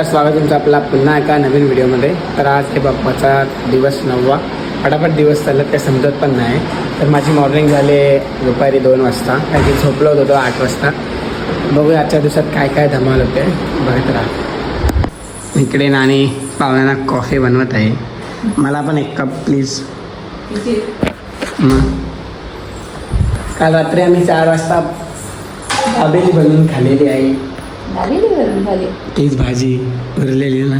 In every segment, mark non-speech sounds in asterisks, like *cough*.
नमस्कार स्वागत तुमचं आपला पुन्हा एका नवीन व्हिडिओमध्ये. तर आज हे बाप्पाचा दिवस नववा. फटाफट दिवस चालत ते समजत पण नाही. तर माझी मॉर्निंग झाले दुपारी दोन वाजता. काही की झोपलो होतो आठ वाजता. बघूया आजच्या दिवसात काय काय धमाल होते. बघत राहा. इकडे नाणी पाहुण्यांना कॉफी बनवत आहे. मला पण एक कप प्लीज मग. काल रात्री आम्ही चार वाजता अबेली बनवून खाल्लेली आहे झालेली झाली तीच भाजी भरलेली ना.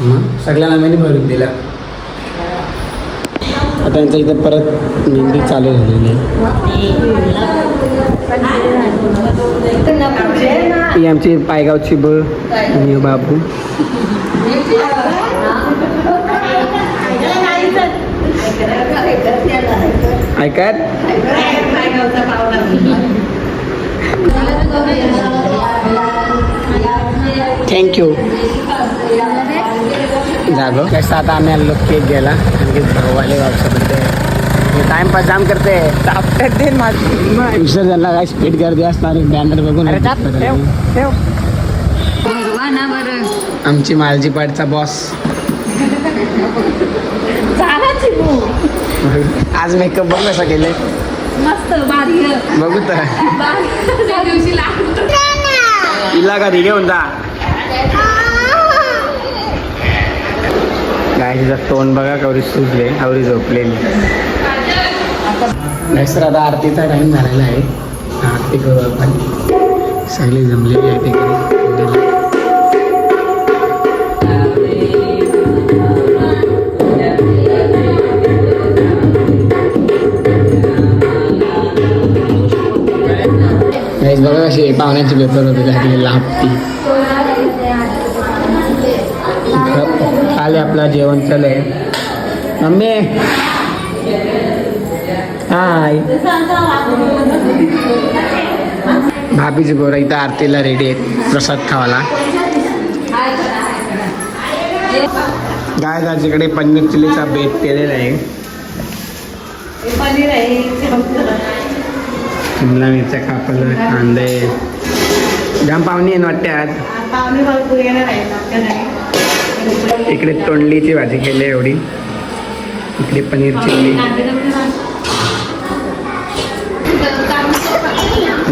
मग? सगळ्यांना मी भरून दिला. आता त्यांच्या इथे परत मेहंदी चालू झालेली आहे. ही आमची पायगावची ब आणि बाबू. ऐकत? थँक्यू जागो. कसं आता आम्ही आलो केक घ्यायला. आणखी भाऊवाले वापसाबद्दल टाइमपास जाम करते. तापतात ते माझी. विसर्जनला काय स्पीड गर्दी असणार बॅनर बघून आमची मालजी पाडचा बॉस झालाच आज मेकअप बघ कसं केले मस्त भारी बघू तर. त्या दिवशी लागतो. तिला का घेऊन जा. काय तिचं तोंड बघा कवरी सुजले आवरी झोपलेली. सर आता आरतीचा टाइम झालेला आहे. आरती करू आपण सगळी जमलेली आहे तिकडे. कशी पाहुण्याचे पेपर होते त्यासाठी लापती. आले आपला जेवण चालू आहे मम्मी. हाय. भाभीची गोरा इथं आरतीला रेडी आहेत प्रसाद खावाला गाय तिकडे पनीर चिल्लीचा बेत केलेला आहे. शिमला मिरच्या कापलं कांदे. जाम पाहुणी आहे ना वाटते आज इकडे तोंडलीची भाजी केली आहे एवढी. इकडे पनीर चिल्ली.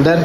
दर.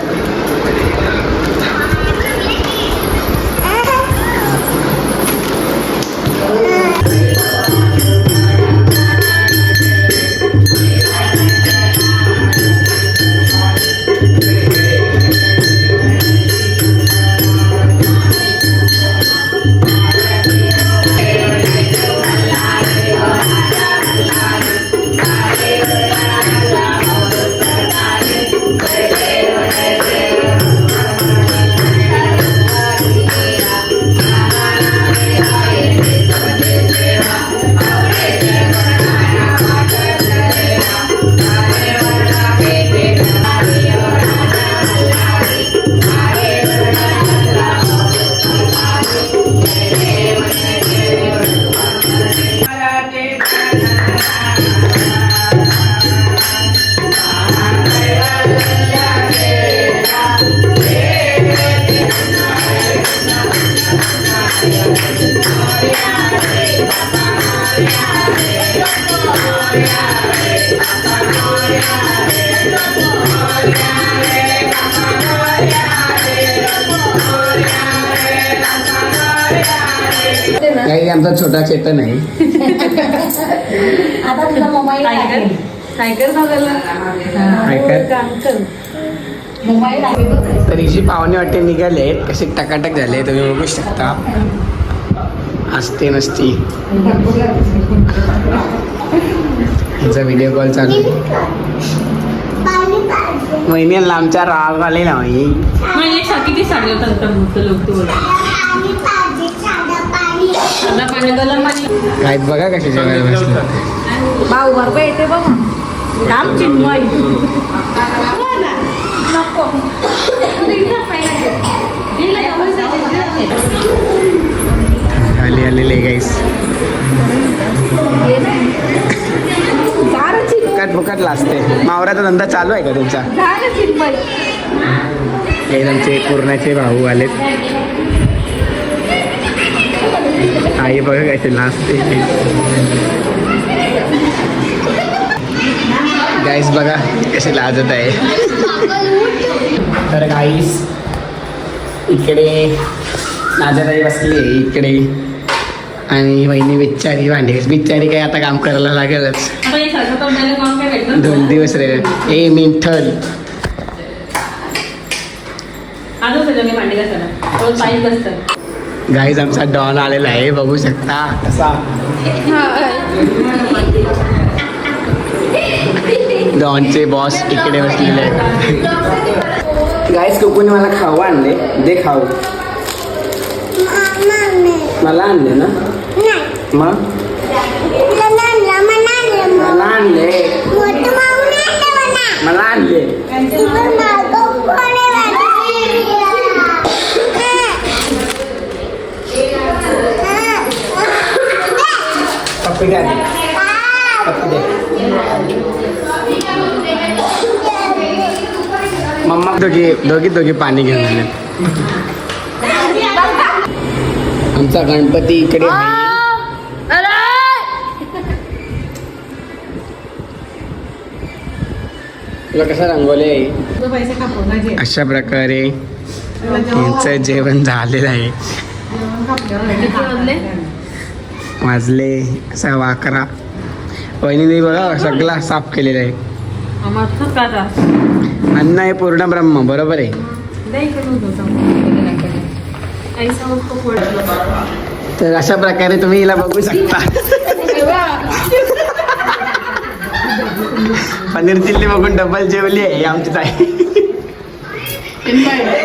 काही आमचा छोटा चेतन आहे. आता तुला मोबाईल आहे. आहे तर हिची पाहुणे वाटे निघाले कसे टकाटक झाले तुम्ही बघू शकता. असते नसती. हिचा व्हिडिओ कॉल चालू. महिन्याला आमच्या राग आलेला बाई काय बघा कशी जेवायला बसले भाऊ बरोबर येते बघ. चिन्मय आलेले गाईस फुकट फुकट लाजते. मावराचा धंदा चालू आहे का तुमचा? त्यांचे पूर्णाचे भाऊ आलेत. आई बघा काय ते नाचते गाईस बघा कशी लाजत आहे तर गाईस इकडे नाजराई बसली आहे इकडे आणि वहिनी बिच्चारी भांडी बिच्चारी काय आता काम करायला लागेलच हे दोन दिवस रे ए मिंथल आजच भांडी घासायला रोज पाहिजे असतं गाईज आमचा डॉन आलेला आहे बघू शकता. कसा? डॉनचे बॉस इकडे बसलेले आहेत. गाईज कुकुने मला खाऊ आणले. दे खाऊ. मला आणले ना? मग? मला आणले मला आणले. दे. मम्मा दोघी दोघी दोघी पाणी घेऊन आले. आमचा गणपती इकडे आहे. तुला कसं रंगवले? अशा प्रकारे यांचं जेवण झालेलं आहे. वाजले सव्वा अकरा. वहिनीने बघा सगळा साफ केलेला आहे. अन्न आहे. पूर्ण ब्रह्म बरोबर आहे. तर अशा प्रकारे तुम्ही हिला बघू शकता. पनीर चिल्ली बघून डबल जेवली आहे आमची ताई.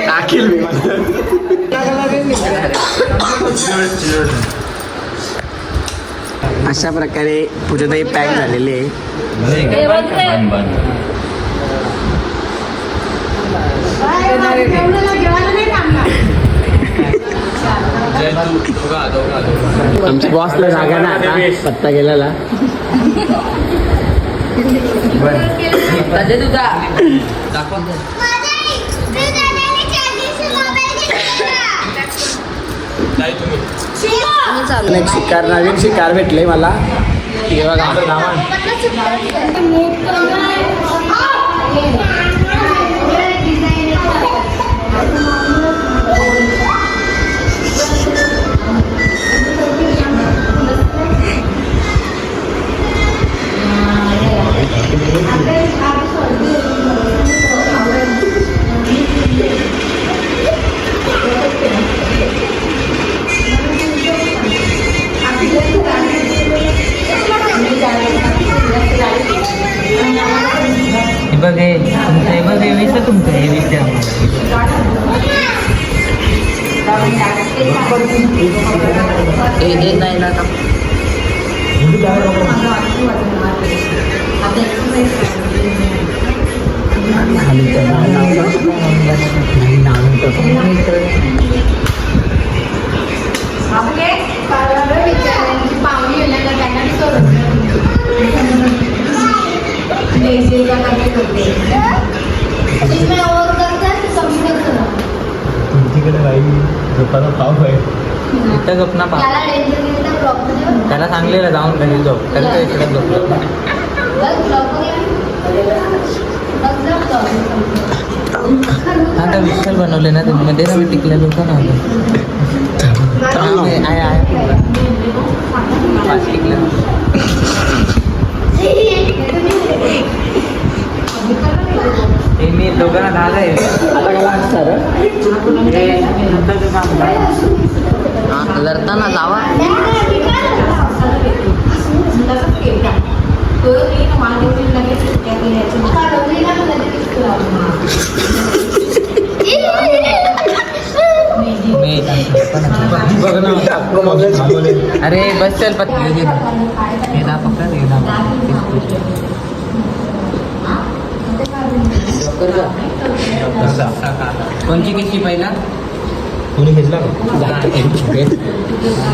टाकेल मी. अशा प्रकारे पूजाताई पॅक झालेली आहे. आमच्या बॉसला जागा ना आता पत्ता गेलेला. आणि एक शिकार नवीन शिकार भेटले मला. हे बघा हे बघ हे वीस तुमचं हे वीस द्या आम्हाला. हे हे नाही ना आता. इथं झोप ना पा. त्याला सांगलेलं जाऊन घरी झोप. त्याला काय इकडे झोपलं हा तर विशाल बनवले ना तुम्ही. मध्ये ना मी टिकलेलं होतं ना आहे आहे. आहे. पाच टिकलं *laughs* हे मी दोघांना दहा आहे आता मला असणार हे नंतरचं काम आहे. लढताना जावा. मी बघ ना. अरे बस चल पत ये ना पकड ये ना कोणची किती पहिला? कोणी घेतला दिसत *laughs* *laughs*